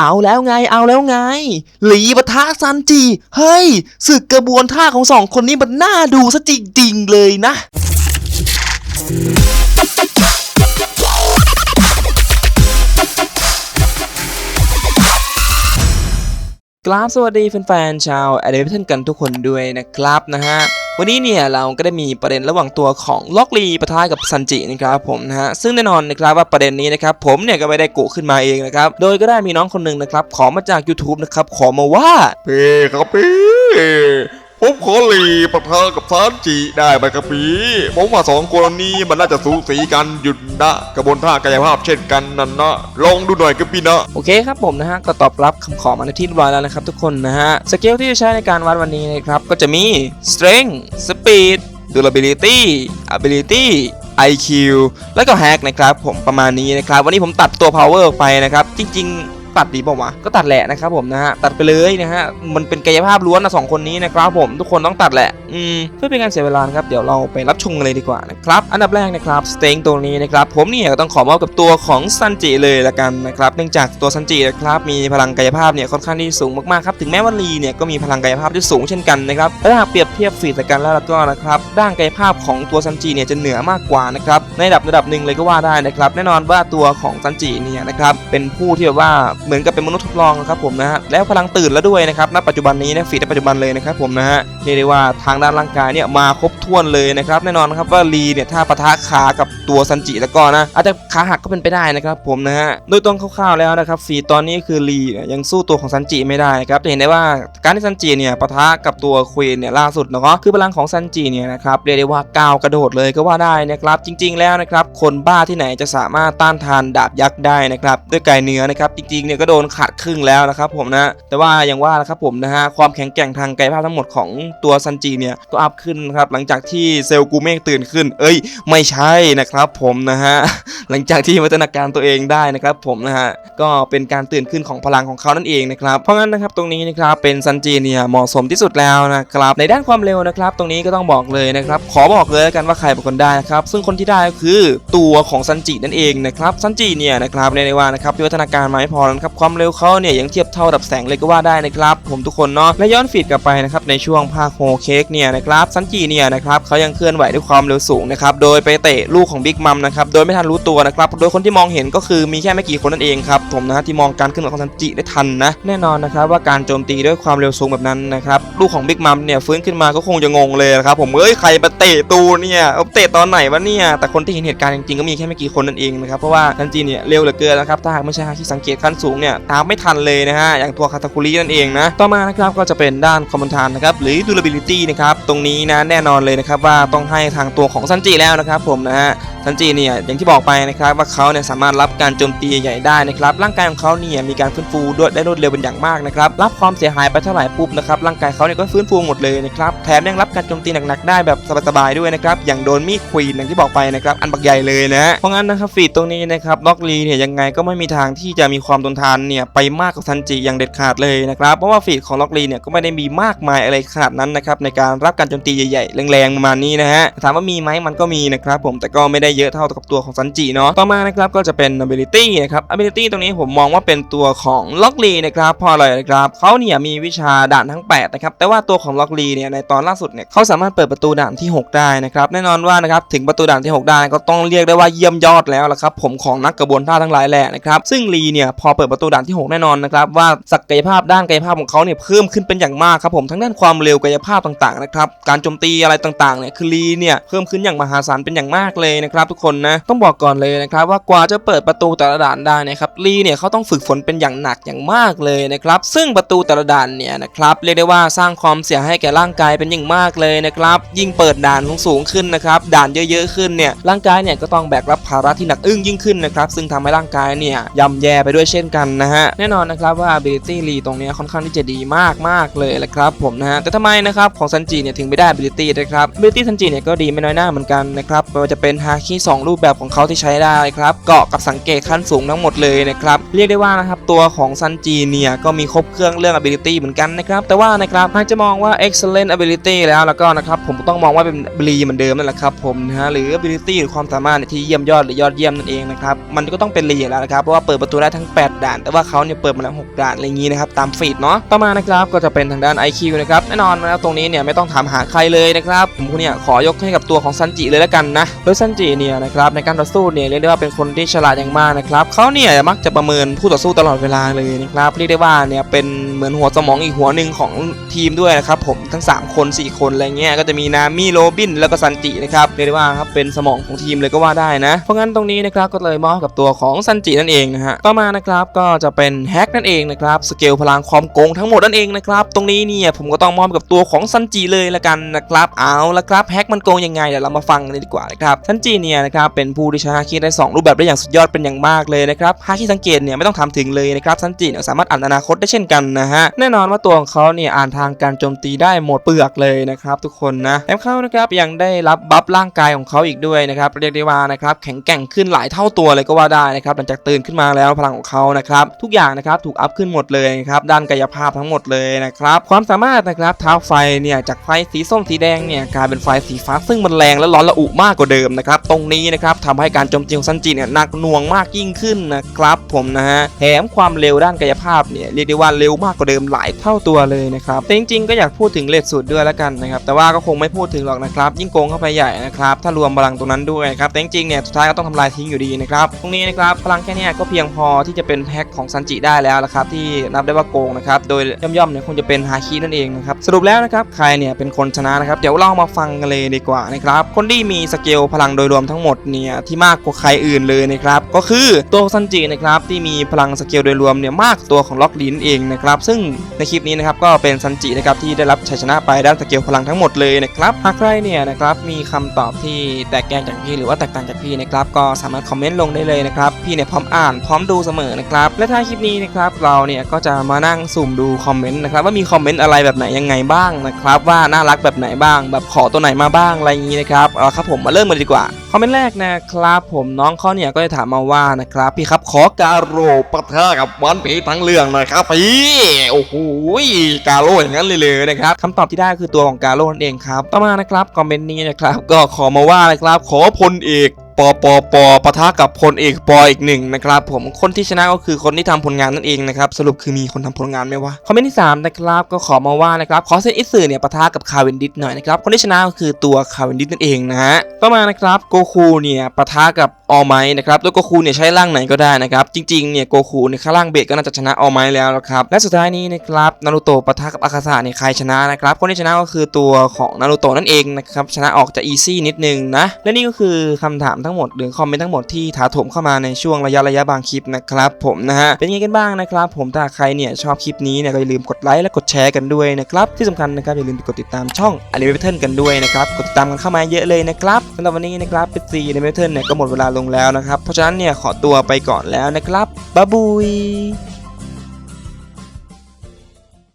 เอาแล้วไงเอาแล้วไง หลีปะทะซันจิเฮ้ยศึกกระบวนท่าของสองคนนี้มันน่าดูซะจริงๆเลยนะกราบสวัสดีแฟนๆชาวแอดเดนกันทุกคนด้วยนะครับนะฮะ วันนี้เนี่ยเราก็ได้มีประเด็นระหว่างตัวของล็อกลีประทะกับซันจินะครับผมนะฮะซึ่งแน่นอนนะครับว่าประเด็นนี้นะครับผมเนี่ยก็ไม่ได้กุขึ้นมาเองนะครับโดยก็ได้มีน้องคนหนึ่งนะครับขอมาจาก YouTube นะครับขอมาว่าพี่ครับพี่ ผมขอหลีปะเทะกับซานจิได้ไหมครับพี่ผมว่าสองคนนี้มันน่าจะสูสีกันหยุดนะกระบวนท่ากายภาพเช่นกันนั่นนะลองดูหน่อยครับพี่นะโอเคครับผมนะฮะก็ตอบรับคำขอมาในที่ร้อยแล้วนะครับทุกคนนะฮะสเกลที่จะใช้ในการวัดวันนี้นะครับก็จะมี strength speed durability ability IQ แล้วก็ hack นะครับผมประมาณนี้นะครับ วันนี้ผมตัดตัว power ออกไปนะครับ จริง ๆ ตัดดีป่าวะก็ตัดแหละนะครับผมนะฮะตัดไปเลยนะฮะมันเป็นกายภาพล้วนนะสองคนนี้นะครับผมทุกคนต้องตัดแหละอืมเพื่อเป็นการเสียเวลาครับเดี๋ยวเราไปรับชมกันเลยดีกว่านะครับอันดับแรกนะครับสเต็งตัวนี้นะครับผมเนี่ยก็ต้องขอมอบกับตัวของซันจิเลยละกันนะครับเนื่องจากตัวซันจินะครับมีพลังกายภาพเนี่ยค่อนข้างที่สูงมากๆครับถึงแม้ว่าลีเนี่ยก็มีพลังกายภาพที่สูงเช่นกันนะครับและถ้าเปรียบเทียบฟีดกันแล้วก็นะครับด้านกายภาพของตัวซันจิเนี่ยจะเหนือมากกว่านะครับในระดับระดับหนึ่งเลยก็ว่าได้นะครับแน่นอนว่าตัวของซันจิเนี่ยนะครับเป็นผู้ที่แบบว่าเหมือนกับเป็นมนุษย์ทดลองครับผมนะฮะแล้วพลังตื่นแล้วด้วยนะครับณปัจจุบันนี้นะฟีดในปัจจุบันเลยนะครับผมนะฮะเรียกได้ว่าทางด้านร่างกายเนี่ยมาครบถ้วนเลยนะครับแน่นอนครับว่าลีเนี่ยถ้าปะทะขากับตัวซันจิแล้วก็นะอาจจะขาหักก็เป็นไปได้นะครับผมนะฮะโดยตรงคร่าวๆแล้วนะครับฟีดตอนนี้คือลียยังสู้ตัวของซันจิไม่ได้นะครับจะเห็นได้ว่าการที่ซันจิเนี่ยปะทะกับตัวควีนเนี่ยล่าสุดเนาะคือพลังของซันจิเนี่ยนะครับเรียกได้ว่าก้าวกระโดดเลยก็ว่าได้นะครับจริง ๆแล้วนะครับคนบ้าที่ไหนจะสามารถต้านทานดาบยักษ์ได้นะครับด้วยกายเนื้อนะครับจริงๆเนี่ยก็โดนขาดครึ่งแล้วนะครับผมนะแต่ว่าอย่างว่านะครับผมนะฮะความแข็งแกร่งทางกายภาพทั้งหมดของตัวซันจิเนี่ยก็อัพขึ้นครับหลังจากที่เซลล์กูเมกตื่นขึ้น เอ้ย ไม่ใช่นะครับผมนะฮะหลังจากที่วัฒนาการตัวเองได้นะครับผมนะฮะก็เป็นการตื่นขึ้นของพลังของเขานั่นเองนะครับเพราะงั้นนะครับตรงนี้นะครับเป็นซันจิเนี่ยเหมาะสมที่สุดแล้วนะครับในด้านความเร็วนะครับ ตรงนี้ก็ต้องบอกเลยนะครับขอบอกเลยกันว่าใครเป็นคนได้นะครับซึ่งคนที่ได้ก็คือตัวของซันจินั่นเองนะครับซันจิเนี่ยนะครับเรียกได้ว่านะครับวิวัฒนาการมาไม่พอแล้วนะครับความเร็วเขาเนี่ยยังเทียบเท่าดับแสงเลยก็ว่าได้นะครับผมทุกคนเนาะและย้อนฟีดกลับไปนะครับในช่วงภาคโฮเค้กเนี่ยนะครับซันจิเนี่ยนะครับเขายังเคลื่อนไหวด้วยความเร็วสูงนะครับโดยไปเตะลูกของบิ๊กมัมนะครับโดยไม่ทันรู้ตัวนะครับโดยคนที่มองเห็นก็คือมีแค่ไม่กี่คนนั่นเองครับผมนะที่มองการเคลื่อนไหวของซันจิได้ทันนะแน่นอนนะครับว่าการโจมตีด้วยความเร็วสูงแบบนั้นนะครับลูกของบิ๊กมัมเนี่ยฟื้นขึ้นมาก็คงจะงงเลยนะครับผมเอ้ยใครมาเตะตูเนี่ยเอาเตะตอนไหนวะเนี่ยแต่คนที่เห็นเหตุการณ์จริงๆก็มีแค่ไม่กี่คนนั่นเองนะครับเพราะว่าซันจิเนี่ยเร็วเหลือเกินนะครับถ้าหากไม่ใช่ฮาคิสังเกตขั้นสงเนี่ยตามไม่ทันเลยนะฮะอย่างตัวคาตาคุรินั่นเองนะต่อมานะครับก็จะเป็นด้านคอมมอนทานนะครับหรือ durability นะครับตรงนี้นะแน่นอนเลยนะครับว่าต้องให้ทางตัวของซันจิแล้วนะครับผมนะฮะ ซันจิเนี่ยอย่างที่บอกไปนะครับว่าเขาเนี่ยสามารถรับการโจมตีใหญ่ได้นะครับร่างกายของเขาเนี่ยมีการฟื้นฟูด้วยได้รวดเร็วเป็นอย่างมากนะครับรับความเสียหายไปเท่าไหร่ปุ๊บนะครับร่างกายเขาเนี่ยก็ฟื้นฟูหมดเลยนะครับแถมยังรับการโจมตีหนักๆได้แบบสบายๆด้วยนะครับอย่างโดนมีดควีนอย่างที่บอกไปนะครับอันบักใหญ่เลยนะเพราะงั้นนะครับฟีดตรงนี้นะครับล็อกลีเนี่ยยังไงก็ไม่มีทางที่จะมีความทนทานเนี่ยไปมากกว่าซันจิอย่างเด็ดขาดเลยนะครับเพราะว่าฟีดของล็อกลีเนี่ยก็ไม่ได้มีมากมายอะไรขนาดนั้นนะครับในการรับการโจมตีใหญ่ๆแรงๆประมาณนี้นะฮะถามว่ามีไหมมันก็มีนะครับผมแต่ก็ไม่ได้เยอะเท่ากับตัวของซันจิเนาะต่อมานะครับก็จะเป็น ability นะครับ ability ตรงนี้ผมมองว่าเป็นตัวของล็อกลีนะครับพอะไรนะครับเขาเนี่ยมีวิชาด่านทั้ง8นะครับแต่ว่าตัวของล็อกลีเนี่ยในตอนล่าสุดเนี่ยเขาสามารถเปิดประตูด่านที่ 6 ได้นะครับแน่นอนว่านะครับถึงประตูด่านที่ 6 ได้ก็ต้องเรียกได้ว่าเยี่ยมยอดแล้วละครับผมของนักกระบวนท่าทั้งหลายแหละนะครับซึ่งลีเนี่ยพอเปิดประตูด่านที่ 6 แน่นอนนะครับว่าศักยภาพด้านกายภาพของเขาเนี่ยเพิ่มขึ้นเป็นอย่างมากครับผมทั้งด้านความเร็วกายภาพต่างๆนะครับการโจมตีอะไรต่างๆเนี่ยคือลีเนี่ยเพิ่มขึ้นอย่างมหาศาลเป็นอย่างมากเลยนะครับทุกคนนะต้องบอกก่อนเลยนะครับว่ากว่าจะเปิดประตูแต่ละด่านได้นะครับลีเนี่ยเขาต้องฝึกฝนเป็นอย่างหนักอย่างมากเลยนะครับซึ่งประตูแต่ละด่านเนี่ยนะครับเรียกได้ว่าสร้างความเสียหายแก่ร่างกายเป็นอย่างมากเลยนะครับยิ่งเปิดด่านสูงขึ้นนะครับด่านเยอะๆขึ้นเนี่ยร่างกายเนี่ยก็ต้องแบกรับภาระที่หนักอึ้งยิ่งขึ้นนะครับซึ่งทำให้ร่างกายเนี่ยย่ำแย่ไปด้วยเช่นกันนะฮะแน่นอนนะครับว่า ability ลีตรงนี้ค่อนข้างที่จะดีมากมากเลยแหละครับผมนะฮะแต่ทำไมนะครับของซันจิเนี่ยถึงไม่ได้ ability นะครับ ability ซันจิเนี่ยก็ดีไม่น้อยหน้าเหมือนกันนะครับไม่ว่าจะเป็นฮาคีสองรูปแบบของเขาที่ใช้ได้ครับเกาะกับสังเกตขั้นสูงทั้งหมดเลยนะครับเรียกได้ว่านะครับตัวของซันจีเนี่ยก็มีครบเครื่องเรื่อง ability เหมือนกันนะครับแต่ว่านะครับหากจะมองว่า excellent ability แล้วแล้วก็นะครับผมต้องมองว่าเป็นบลีเหมือนเดิมนั่นแหละครับผมนะฮะหรือ ability หรือความสามารถที่เยี่ยมยอดหรือยอดเยี่ยมนั่นเองนะครับมันก็ต้องเป็นลีอยู่แล้วนะครับเพราะว่าเปิดประตูได้ทั้ง 8 ด่าน แต่ว่าเขาเนี่ยเปิดมาแล้ว6ด่านอะไรอย่างนี้นะครับตามฟีดเนาะต่อมานะครับก็จะเป็นทางด้าน IQ นะครับแน่นอนนะตรงนี้เนี่ยไม่ต้องถามหาใครเลยนะครับผมเนี่ยขอยกให้กับตัวของซันจิเลยแล้วกันนะโดยซันจิเนียนะครับในการต่อสู้เนี่ยเรียกได้ว่าเป็นคนที่ฉลาดอย่างมากนะครับเขาเนี่ยมักจะประเมินผู้ต่อสู้ตลอดเวลาเลยนะครับเรียกได้ว่าเนี่ยเป็นเหมือนหัวสมองอีกหัวหนึ่งของทีมด้วยนะครับผมทั้ง 3 คน 4 คนอะไรเงี้ยก็จะมีนามิโรบิน แล้วก็ซันจินะครับเรียกได้ว่าครับเป็นสมองของทีมเลยก็ว่าได้นะ เพราะงั้นตรงนี้นะครับก็เลยมอบกับตัวของซันจินั่นเองนะฮะต่อมานะครับก็จะเป็นแฮกนั่นเองนะครับสเกลพลังความโกงทั้งหมดนั่นเองนะครับตรงนี้เนี่ยผมก็ต้องมอบกับตัวของซันจิเลยละกันนะครับเอาละครับแฮกมันโกงยังไงเดี๋ยวเรามาฟังกันดีกว่านะครับซันจิเนี่ยนะครับเป็นผู้ที่ใช้ฮาคิได้สองรูปแบบได้อย่างสุดยอดเป็นอย่างมากเลยนะครับฮาคิสังเกตเนี่ยไม่ต้องถามถึงเลยนะครับซันจิเนี่ยสามารถอ่านอนาคตได้เช่นกันนะฮะแน่นอนว่าตัวของเขาเนี่ยอ่านทางการโจมตีได้หมดเปลือกเลยนะครับทุกคนนะแถมเขานะครับยังได้รับบัฟร่างกายของเขาอีกด้วยนะครับเรียกได้ว่านะครับแข็งแกร่งขึ้นหลายเท่าตัวเลยก็ว่าได้นะครับหลังจากตื่นขึ้นมาแล้วพลังของเขานะครับทุกอย่างนะครับถูกอัพขึ้นหมดเลยนะครับด้านกายภาพทั้งหมดเลยนะครับความสามารถนะครับเท้าไฟเนี่ยจากไฟสีส้มสีแดงเนี่ยกลายเป็นไฟสีฟ้าซึ่งมันแรงและร้อนระอุมากกว่าเดิมนะครับตรงนี้นะครับทำให้การโจมตีของซันจิเนี่ยหนักหน่วงมากยิ่งขึ้นนะครับผมนะฮะแถมความเร็วด้านกายภาพเนี่ยเรียกได้ว่าเร็วมากกว่าเดิมหลายเท่าตัวเลยนะครับแต่จริงๆก็อยากพูดถึงเลทสูตรด้วยแล้วกันนะครับแต่ว่าก็คงไม่พูดถึงหรอกนะครับยิ่งโกงเข้าไปใหญ่นะครับถ้ารวมพลังตรงนั้นด้วยครับแต่จริงๆเนี่ยสุดท้ายก็ต้องทำลายทิ้งอยู่ดีนะครับตรงนี้นะครับพลังแค่นี้ก็เพียงพอที่จะเป็นแพ็คของซันจิได้แล้วละครับที่นับได้ว่าโกงนะครับโดยย่อมๆเนี่ยคงจะเป็นฮาคินั่นเองนะครับสรุปแล้วนะครับใครเนี่ยเป็นคนชนะนะครับเดี๋ยวเรามาฟังกันเลยดีกว่านะครับคนที่มีสเกลพลังโดยรวมทั้งหมดเนี่ยที่มากกว่าใครอื่นเลยนะครับก็คือตัวซันจินะครับที่มีพลังสเกลโดยรวมเนี่ยมากตัวของล็อกลินเองนะครับซึ่งในคลิปนี้นะครับก็เป็นซันจินะครับที่ได้รับชัยชนะไปด้านสเกลพลังทั้งหมดเลยนะครับหากใครเนี่ยนะครับมีคำตอบที่แตกแยกจากพี่หรือว่าแตกต่างจากพี่นะครับก็สามารถคอมเมนต์ลงได้เลยนะครับพี่เนี่ยพร้อมอ่านพร้อมดูเสมอนะครับและท้ายคลิปนี้นะครับเราเนี่ยก็จะมานั่งสุ่มดูคอมเมนต์นะครับว่ามีคอมเมนต์อะไรแบบไหนยังไงบ้างนะครับว่าน่ารักแบบไหนบ้าง แบบขอตัวไหนมาบ้างอะไรอย่างนี้นะครับเอาครับผมมาเริ่มกันดีกว่าอมเมนต์แรกนะครับผมน้องเขาเนี่ยก็จะถามมาว่านะครับพี่ครับขอการโรปะทะกับวันผีทั้งเรื่องหน่อยครับพี่โอ้โหกาโรอย่างนั้นเลยเลยนะครับคำตอบที่ได้คือตัวของกาโรนั่นเองครับ ต่อมานะครับคอมเมนต์นี้นะครับก็ขอมาว่านะครับขอพลเอก ปปปปะทะกับพลเอกปออีกหนึ่งนะครับผมคนที่ชนะก็คือคนที่ทำผลงานนั่นเองนะครับสรุปคือมีคนทำผลงานไหมวะคอมเมนต์ที่สามนะครับก็ขอมาว่านะครับขอเซนอิสึเนี่ยปะทะกับคาเวนดิสหน่อยนะครับคนที่ชนะก็คือตัวคาเวนดิสนั่นเองนะฮะต่อมานะครับโกคูเนี่ยปะทะกับออไมนะครับแล้วโกคูเนี่ยใช้ร่างไหนก็ได้นะครับจริงๆเนี่ยโกคูเนี่ยข้างล่างเบสก็น่าจะชนะออไมแล้วนะครับและสุดท้ายนี้นะครับนารูโตะปะทะกับอาคาสะเนี่ยใครชนะนะครับคนที่ชนะก็คือตัวของนารูโตะนั่นเองนะครับชนะออกจะอีซี่นิดนึงนะและนี่ก็คือคำถามทั้งหมดหรือคอมเมนต์ทั้งหมดที่ถาถมเข้ามาในช่วงระยะระยะบางคลิปนะครับผมนะฮะเป็นยังไงกันบ้างนะครับผมถ้าใครเนี่ยชอบคลิปนี้เนี่ยก็อย่าลืมกดไลค์และกดแชร์กันด้วยนะครับที่สำคัญนะครับอย่าลืมกดติดตามช่องอนิเมชั่นกันด้วยนะครับกดติดตามกันเข้ามาเยอะเลยนะครับสำหรับวันนี้นะครับเป็นซีอนิเมชั่นเนี่ยก็หมดเวลาลงแล้วนะครับเพราะฉะนั้นเนี่ยขอตัวไปก่อนแล้วนะครับบ๊ายบาย